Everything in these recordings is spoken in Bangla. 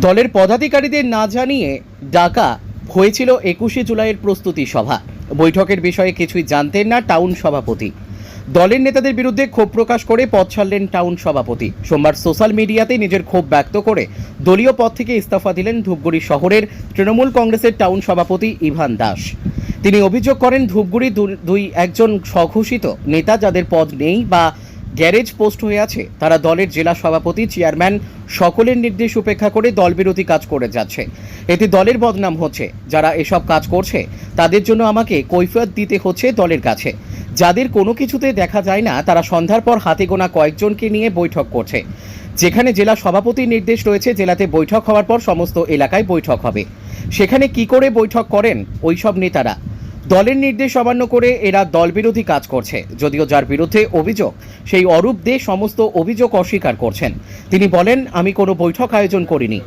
দলের পদাধিকারীদের না জানিয়ে ডাকা হয়েছিল একুশে জুলাইয়ের প্রস্তুতি সভা। বৈঠকের বিষয়ে কিছুই জানতেন না টাউন সভাপতি। দলের নেতাদের বিরুদ্ধে ক্ষোভ প্রকাশ করে পদ ছাড়লেন টাউন সভাপতি। সোমবার সোশ্যাল মিডিয়াতে নিজের ক্ষোভ ব্যক্ত করে দলীয় পদ থেকে ইস্তফা দিলেন ধূপগুড়ি শহরের তৃণমূল কংগ্রেসের টাউন সভাপতি ইভান দাস। তিনি অভিযোগ করেন ধূপগুড়ি দুই একজন স্বঘোষিত নেতা যাদের পদ নেই বা গ্যারেজ পোস্ট হয়ে আছে। তারা দলের জেলা সভাপতি, চেয়ারম্যান সকলের নির্দেশ উপেক্ষা করে দলবিরোধী কাজ করে যাচ্ছে। এতে দলের বদনাম হচ্ছে। যারা এসব কাজ করছে, তাদের জন্য আমাকে কৈফিয়ত দিতে হচ্ছে দলের কাছে। যাদের কোনো কিছুতে দেখা যায় না, তারা সন্ধ্যার পর হাতে গোনা কয়েকজনকে নিয়ে বৈঠক করছে। যেখানে জেলা সভাপতির নির্দেশ রয়েছে, জেলাতে বৈঠক হওয়ার পর সমস্ত এলাকায় বৈঠক হবে। সেখানে কি করে বৈঠক করেন ওইসব নেতারা? দলের নির্দেশ অমান্য করে এরা দলবিরোধী কাজ করছে। যদিও যার বিরুদ্ধে অভিযোগ, সেই অরূপ দে সমস্ত অভিযোগ অস্বীকার করছেন। তিনি বলেন, আমি কোনো বৈঠক আয়োজন করিনি।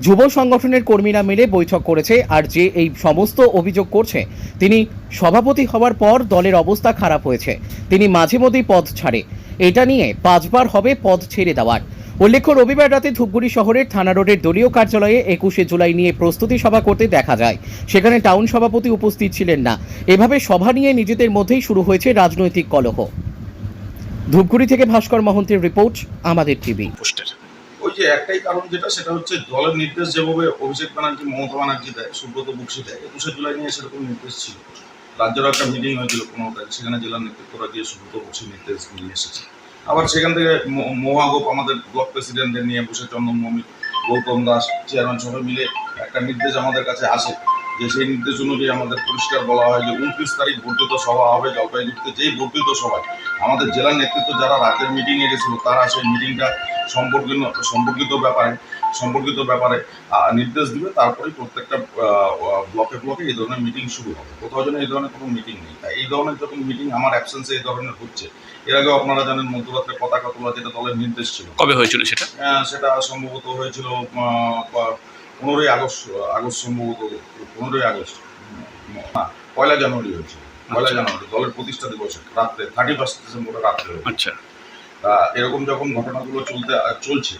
যুব সংগঠনের কর্মীরা মিলে বৈঠক করেছে আর যে এই সমস্ত অভিযোগ করছে, তিনি সভাপতি হওয়ার পর দলের অবস্থা খারাপ হয়েছে। তিনি মাঝে মধ্যেই পদ ছাড়ে। এটা নিয়ে পাঁচবার হবে পদ ছেড়ে দেওয়ার। উল্লেখ্য রবিবার রাতে ধূপগুড়ি শহরের থানা রোডের দলীয় কার্যালয়ে একুশে জুলাই নিয়ে প্রস্তুতি সভা করতে দেখা যায়। সেখানে টাউন সভাপতি উপস্থিত ছিলেন না। এভাবে সভা নিয়ে নিজেদের মধ্যেই শুরু হয়েছে রাজনৈতিক কলহ। ধূপগুড়ি থেকে ভাস্কর মহন্তের রিপোর্ট আমাদের টিভি। পোস্টার। ওই যে একটাই কারণ যেটা সেটা হচ্ছে দলের নির্দেশ যেভাবে অভিষেক ব্যানার্জি মমতা ব্যানার্জি দেয় সুব্রত বক্সি দেয় একুশে জুলাই নিয়ে সেরকম নির্দেশ ছিল। রাজ্যের একটা মিটিং হয়েছিল পনেরো তারিখ সেখানে জেলার নেতৃত্বরা গিয়ে সুব্রত বক্সি নির্দেশ নিয়ে এসেছে। আবার সেখান থেকে মহাগোপ আমাদের ব্লক প্রেসিডেন্টদের নিয়ে বসে চন্দন মমি, গৌতম দাস, চেয়ারম্যান সবাই মিলে একটা নির্দেশ আমাদের কাছে আসে যে সেই নির্দেশ অনুযায়ী আমাদের পরিষ্কার বলা হয় যে উনত্রিশ তারিখ বর্ধিত সভা হবে জলপাইগুড়িতে যেই বর্ধিত সভায় আমাদের জেলার নেতৃত্ব যারা রাতের মিটিংয়ে গেছিল, তারা সেই মিটিংটা সম্পর্কিত সম্পর্কিত ব্যাপারে সম্পর্কিত ব্যাপারে নির্দেশ দিবে। তারপরেই প্রত্যেকটা ব্লকে ব্লকে এই ধরনের মিটিং শুরু হবে। কোথাও যেন এই ধরনের কোনো মিটিং নেই। তাই এই ধরনের যখন মিটিং আমার অ্যাবসেন্সে এই ধরনের হচ্ছে এর আগেও আপনারা জানেন মধ্যরাত্রে পতাকা তোলা যেটা দলের নির্দেশ ছিল। কবে হয়েছিল সেটা? সেটা সম্ভবত হয়েছিল পনেরোই আগস্ট আগস্ট সম্ভবত পনেরোই আগস্ট। না পয়লা জানুয়ারি হয়েছিল। পয়লা জানুয়ারি দলের প্রতিষ্ঠা দিবসে রাত্রে থার্টি ফার্স্ট ডিসেম্বরে রাত্রে। আচ্ছা। এরকম যখন ঘটনাগুলো চলতে চলছে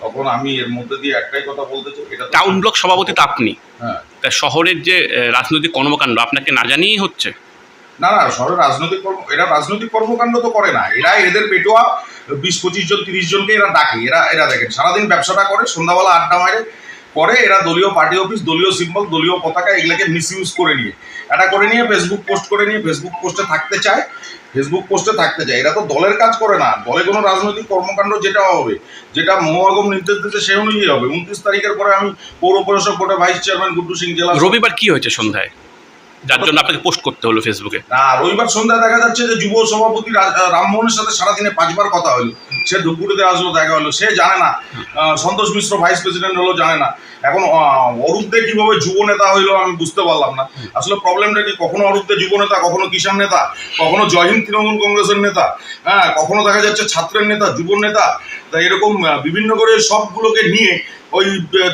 তখন আমি এর মধ্যে দিয়ে একটাই কথা বলতে চাই এটা টাউন ব্লক সভাপতি তো আপনি। হ্যাঁ। তা শহরের যে রাজনৈতিক কর্মকাণ্ড আপনাকে না জানিয়েই হচ্ছে? না না শহরের রাজনৈতিক কর্ম এরা রাজনৈতিক কর্মকাণ্ড তো করে না। এরা এদের পেটোয়া বিশ পঁচিশ জন তিরিশ জনকে এরা ডাকে। এরা এরা দেখেন সারাদিন ব্যবসাটা করে সন্ধ্যাবেলা আড্ডা মারে করে এরা দলীয় পার্টি অফিস দলীয় সিম্বল দলীয় পতাকা এগুলোকে মিস ইউজ করে নিয়ে। এটা করে নিয়ে ফেসবুক পোস্ট করে নিয়ে ফেসবুক পোস্টে থাকতে চায় ফেসবুক পোস্টে থাকতে চায়। এরা তো দলের কাজ করে না। দলে কোনো রাজনৈতিক কর্মকাণ্ড যেটা হবে, যেটা মহাগম নির্দেশ দিতে সে অনুযায়ী হবে। উনত্রিশ তারিখের পরে আমি পৌর পরিষদ বোর্ডে ভাইস চেয়ারম্যান গুড্ডু সিং জেলা রবিবার কি হয়েছে সন্ধ্যায়? যার জন্য আপনাকে পোস্ট করতে হলো ফেসবুকে না রবিবার সন্ধ্যায় দেখা যাচ্ছে যে যুব সভাপতি রামমোহনের সাথে সারাদিনে পাঁচবার কথা হলো। সে ধূপগুড়িতে আসলো দেখা হলো। সে জানে না। সন্তোষ মিশ্র ভাইস প্রেসিডেন্ট হলো জানে না। এখন অরূপ দে কীভাবে যুব নেতা হইল আমি বুঝতে পারলাম না। আসলে প্রবলেমটা কি? কখনো অরূপ দে যুব নেতা কখনো কিষাণ নেতা কখনো জয়হিন্দ তৃণমূল কংগ্রেসের নেতা হ্যাঁ কখনো দেখা যাচ্ছে ছাত্রের নেতা যুব নেতা। তা এরকম বিভিন্ন করে সবগুলোকে নিয়ে ওই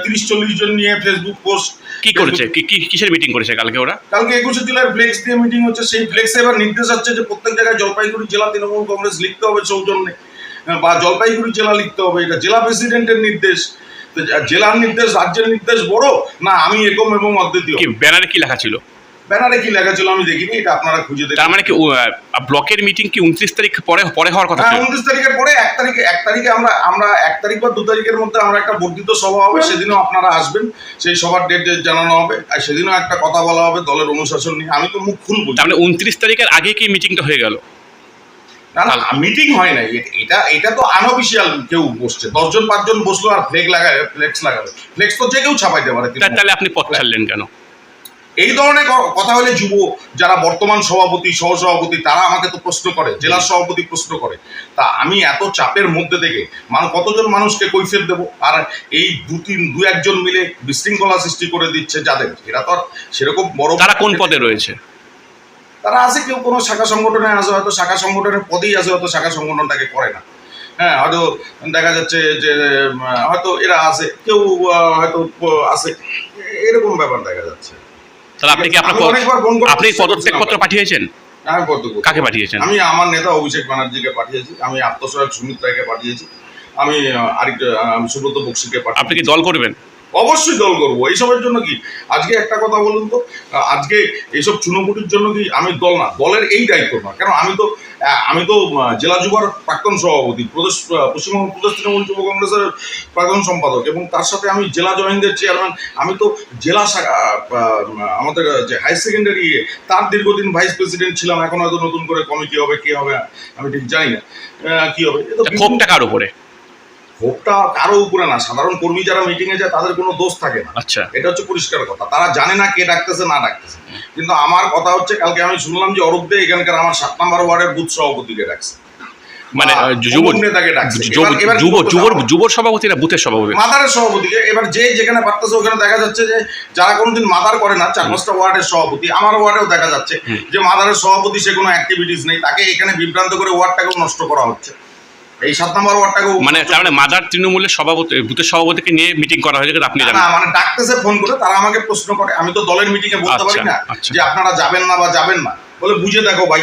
তিরিশ চল্লিশ জন নিয়ে ফেসবুক পোস্ট কি করেছে? কি কি- কিসের মিটিং করেছে কালকে ওরা? কালকে একুশে জেলার ফ্লেক্স দিয়ে মিটিং হচ্ছে। সেই ফ্লেক্সে এবার নির্দেশ হচ্ছে যে প্রত্যেক জায়গায় জলপাইগুড়ি জেলা তৃণমূল কংগ্রেস লিখতে হবে সৌজন্যে বা জলপাইগুড়ি জেলা লিখতে হবে। এটা জেলা প্রেসিডেন্টের নির্দেশ। জেলার নির্দেশ রাজ্যের নির্দেশ বড়? না আমি একম এবং অদ্বিতীয়। কি ব্যানারে কি লেখা ছিল? ব্যানারে কি লেখা ছিল আমি দেখিনি এটা আপনারা খুঁজে দেখুন। তার মানে কি ব্লকের মিটিং কি উনত্রিশ তারিখ পরে পরে হওয়ার কথা হ্যাঁ ছিল? উনত্রিশ তারিখের পরে এক তারিখে এক তারিখে আমরা আমরা এক তারিখ বা দু তারিখের মধ্যে আমরা একটা বর্ধিত সভা হবে সেদিনও আপনারা আসবেন সেই সভার ডেট জানানো হবে আর সেদিনও একটা কথা বলা হবে দলের অনুশাসন নিয়ে। আমি তো মুখ খুলবো। তার মানে উনত্রিশ তারিখের আগে কি মিটিংটা হয়ে গেল? না না মিটিং হয় নাই। এটা এটা তো আনঅফিসিয়াল কেউ বসছে। দশজন পাঁচজন বসল আর ফ্লেক লাগায় ফ্লেক্স লাগাবে। ফ্লেক্স তো যে কেউ ছাপাইতে পারে। তাহলে আপনি পথ ছাড়লেন কেন? এই ধরনের কথা হলে যুব যারা বর্তমান সভাপতি সহসভাপতি তারা আমাকে তো প্রশ্ন করে জেলার সভাপতি প্রশ্ন করে। তা আমি এত চাপের মধ্যে থেকে মানে কতজন মানুষকে কৈফিয়ত দেবো? আর এই দু তিন দু একজন মিলে বিশৃঙ্খলা সৃষ্টি করে দিচ্ছে যাদের। এরা তো সেরকম বড় তারা কোন পদে রয়েছে? তারা আছে কেউ কোনো শাখা সংগঠনে আছে হয়তো শাখা সংগঠনের পদেই আছে হয়তো শাখা সংগঠনটাকে করে না। হ্যাঁ হয়তো দেখা যাচ্ছে যে হয়তো এরা আছে কেউ হয়তো আছে। এরকম ব্যাপার দেখা যাচ্ছে। তাহলে আপনি কি আপনার আপনি পদত্যাগ পত্র পাঠিয়েছেন? কাকে পাঠিয়েছেন? আমি আমার নেতা অভিষেক ব্যানার্জিকে পাঠিয়েছি আমি আত্মসহায়ক সুমিত রায়কে পাঠিয়েছি আমি আরেকটা সুব্রত বক্সিকে আপনি কি দল করবেন? অবশ্যই দল করব। এইসবের জন্য কি? আজকে একটা কথা বলুন তো আজকে এইসব চুনোপুটির জন্য কি আমি দল না? দলের এই দায়িত্ব না। কেন? আমি তো আমি তো জেলা যুবার প্রাক্তন সভাপতি প্রদেশ পশ্চিমবঙ্গ প্রদেশ তৃণমূল যুব কংগ্রেসের প্রাক্তন সম্পাদক এবং তার সাথে আমি জেলা জয়েন্টের চেয়ারম্যান আমি তো জেলা আমাদের যে হাই সেকেন্ডারি তার দীর্ঘদিন ভাইস প্রেসিডেন্ট ছিলাম এখন হয়তো নতুন করে কমিটি হবে কি হবে আমি ঠিক জানি না কি হবে ক্ষোভটা কার উপরে। ক্ষোভটা কারও উপরে না সাধারণ কর্মী যারা মিটিং এ যায় তাদের কোনো দোষ থাকে না। আচ্ছা। এটা হচ্ছে পরিষ্কার কথা। তারা জানে না কে ডাকতেছে না ডাকতেছে। কিন্তু আমার কথা হচ্ছে কালকে আমি শুনলাম যে অরূপ দে এখানকার আমার সাত নম্বর ওয়ার্ডের বুথ সভাপতিকে ডাকছে। মানে যুব ডাকছে। যুব যুব যুব সভাপতি না বুথের সভাপতি। মাদারের সভাপতিকে। এবার যে যেখানে পারতেছে ওখানে দেখা যাচ্ছে যে যারা কোনোদিন মাদার করে না চার পাঁচটা ওয়ার্ডের সভাপতি আমার ওয়ার্ডেও দেখা যাচ্ছে যে মাদারের সভাপতি সে কোনো অ্যাক্টিভিটিস নেই। তাকে এখানে বিভ্রান্ত করে ওয়ার্ডটাকেও নষ্ট করা হচ্ছে। এই সাত নম্বর ওয়ার্ডটাকেও মানে তার মানে মাদার তৃণমূলের সভাপতি বুথের সভাপতিকে নিয়ে মিটিং করা হয়েছে কিন্তু আপনি জানেন মানে ডাকতেছে ফোন করে তারা আমাকে প্রশ্ন করে। আমি তো দলের মিটিং এ বলতে পারি আচ্ছা, না আচ্ছা। যে আপনারা যাবেন না বা যাবেন না। বলে বুঝে দেখো ভাই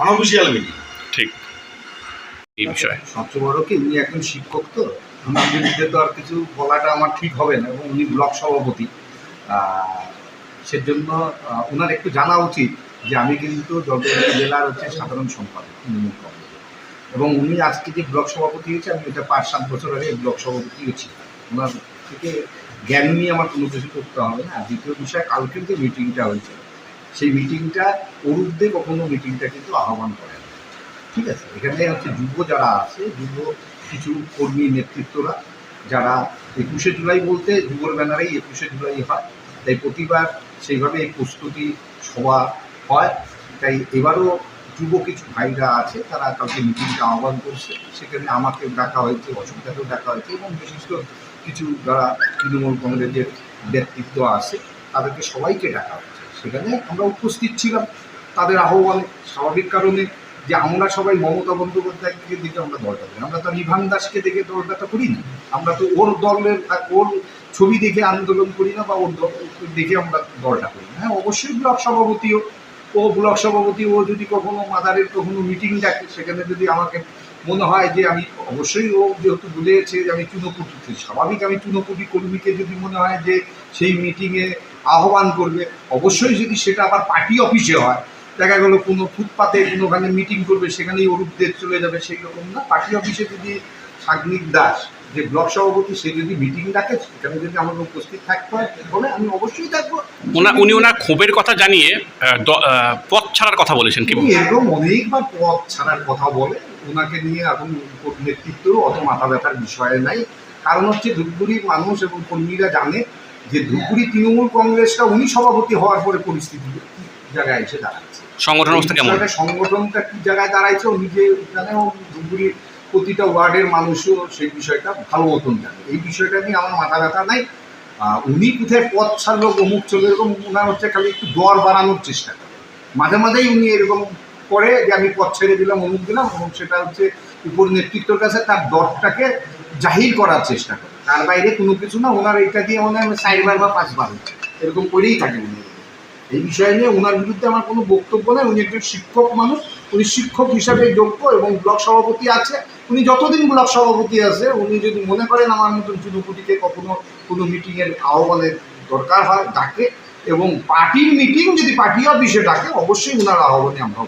আনঅফিসিয়াল মিটিং ঠিক। এই বিষয়ে। সবচেয়ে বড় কি উনি একজন শিক্ষক তো। ওনার বিরুদ্ধে তো আর কিছু বলাটা আমার ঠিক হবে না এবং উনি ব্লক সভাপতি। সেজন্য ওনার একটু জানা উচিত যে আমি কিন্তু জলপাইগুড়ি জেলার হচ্ছে সাধারণ সম্পাদক। এবং উনি আজকে যে ব্লক সভাপতি হয়েছে, আমি এটা পাঁচ, সাত বছর আগে ব্লক সভাপতি হয়েছি। ওনার থেকে জ্ঞান নিয়ে আমার কোনো কিছু করতে হবে না। দ্বিতীয় বিষয়, কালকের যে মিটিংটা হয়েছে, সেই মিটিংটা অরূপদে কখনো মিটিংটা কিন্তু আহ্বান করে। ঠিক আছে? এখানে হচ্ছে যুব যারা আছে যুব কিছু কর্মী নেতৃত্বরা, যারা একুশে জুলাই বলতে যুবর ব্যানারেই একুশে জুলাই হয়, তাই প্রতিবার সেইভাবে প্রস্তুতি সভা হয়। তাই এবারও যুব কিছু ভাইরা আছে, তারা কালকে মিটিংটা আহ্বান করছে। সেখানে আমাকে ডাকা হয়েছে অসুবিধাকেও ডাকা হয়েছে এবং বিশিষ্ট কিছু যারা তৃণমূল কংগ্রেসের ব্যক্তিত্ব আছে, তাদেরকে সবাইকে ডাকা হয়েছে। সেখানে আমরা উপস্থিত ছিলাম তাদের আহ্বানে। স্বাভাবিক কারণে যে আমরা সবাই মমতা বন্দ্যোপাধ্যায়কে দেখে আমরা দলটা করি আমরা তো রিভান দাসকে দেখে দলটা তো করি না আমরা তো ওর দলের ওর ছবি দেখে আন্দোলন করি না বা ওর দেখে আমরা দলটা করি না। হ্যাঁ অবশ্যই ব্লক সভাপতিও ও ব্লক সভাপতি, ও যদি কখনো মাদারের কখনো মিটিং ডাকে সেখানে যদি আমাকে মনে হয় যে আমি অবশ্যই ও যেহেতু বলেছে যে আমি চুনোপুটি স্বাভাবিক আমি চুনোপুটি কর্মীকে যদি মনে হয় যে সেই মিটিংয়ে আহ্বান করবে, অবশ্যই যদি সেটা আবার পার্টি অফিসে হয়, দেখা গেলো কোনো ফুটপাতে কোনোখানে মিটিং করবে, সেখানেই অরূপদের চলে যাবে, সেই রকম না। পার্টি অফিসে যদি সাগ্নিক দাস যে ব্লক সভাপতি সে যদি মিটিং ডাকে সেখানে যদি আমাকে উপস্থিত থাকতে হয় বলে আমি অবশ্যই থাকব। ওনা উনি ওনার ক্ষোভের কথা জানিয়ে পথ ছাড়ার কথা বলেছেন কি এরকম অনেকবার পথ ছাড়ার কথা বলে। ওনাকে নিয়ে এখন নেতৃত্বেরও অত মাথা ব্যথার বিষয় নাই। কারণ হচ্ছে ধূপগুড়ির মানুষ এবং কর্মীরা জানে যে ধূপগুড়ি তৃণমূল কংগ্রেসটা উনি সভাপতি হওয়ার পরে পরিস্থিতি জায়গায় এসে দাঁড়াচ্ছে। সংগঠন সংগঠনটা কি জায়গায় দাঁড়াইছে ও নিজে জানেও ধুপগুড়ির প্রতিটা ওয়ার্ডের মানুষও সেই বিষয়টা ভালো মতন জানে। এই বিষয়টা নিয়ে আমার মাথা ব্যথা নাই। উনি কোথায় পথ ছাড়লো অমুক চলে এরকম ওনার হচ্ছে খালি একটু দর বাড়ানোর চেষ্টা করে। মাঝে মাঝেই উনি এরকম করে যে আমি পথ ছেড়ে দিলাম, অমুক দিলাম এবং সেটা হচ্ছে উপর নেতৃত্বের কাছে তার দরটাকে জাহির করার চেষ্টা করে। তার বাইরে কোনো কিছু না ওনার এইটা দিয়ে মনে হয় চারবার বা পাঁচবার এরকম করেই থাকে উনি। এই বিষয় নিয়ে ওনার বিরুদ্ধে আমার কোনো বক্তব্য নেই। উনি একজন শিক্ষক মানুষ। উনি শিক্ষক হিসাবে যোগ্য এবং ব্লক সভাপতি আছে। উনি যতদিন ব্লক সভাপতি আছে, উনি যদি মনে করেন আমার মতন যুবকুটিকে কখনো কোনো মিটিংয়ের আহ্বানের দরকার হয়, ডাকে, এবং পার্টির মিটিং যদি পার্টি অফিসে ডাকে, অবশ্যই ওনার আহ্বানে আমরা